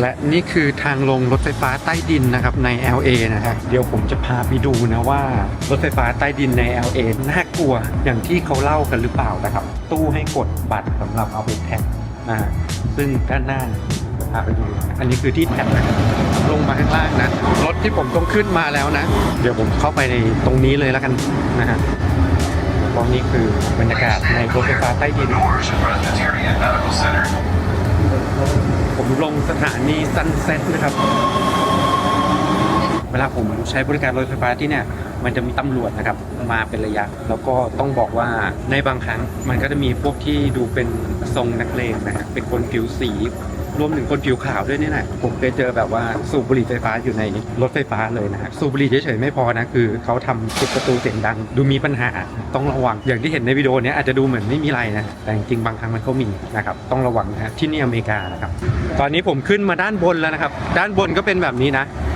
และนี่คือทางลงรถไฟฟ้าใต้ดินนะครับใน LA นะฮะเดี๋ยวผมจะพาไปดูนะว่ารถไฟฟ้าใต้ดินใน LA น่ากลัวอย่างที่เขาเล่ากันหรือเปล่านะครับ ตู้ให้กดบัตรสำหรับเอาไปแท็กนะฮะซึ่งด้านหน้าพาไปดูอันนี้คือที่แท็กนะครับลงมาข้างล่างนะ รถที่ผมต้องขึ้นมาแล้วนะ เดี๋ยวผมเข้าไปในตรงนี้เลยแล้วกันนะฮะตรงนี้คือบรรยากาศในรถไฟฟ้าใต้ดิน Presbyterian Medical Center. ผม ลงสถานีซันเซ็ตนะครับเวลาผมใช้บริการรถไฟฟ้าที่เนี่ยมันจะมีตำรวจนะครับมาเป็นระยะ แล้วก็ต้องบอกว่าในบางครั้งมันก็จะมีพวกที่ดูเป็นทรงนักเลงนะฮะเป็นคนผิวสี รวมถึงคนผิวขาวด้วยนี่แหละผมเคยเจอแบบว่าสูบบุหรี่ไฟฟ้าอยู่ในรถไฟฟ้าเลยนะฮะสูบบุหรี่เฉยๆไม่พอนะคือเขาทำปิดประตูเสียงดัง ดูมีปัญหาต้องระวัง อย่างที่เห็นในวิดีโอนี้อาจจะดูเหมือนไม่มีอะไรนะแต่จริงบางครั้งมันก็มีนะครับต้องระวังนะที่นี่อเมริกานะครับตอนนี้ผมขึ้นมาด้านบนแล้วนะครับ ด้านบนก็เป็นแบบนี้นะ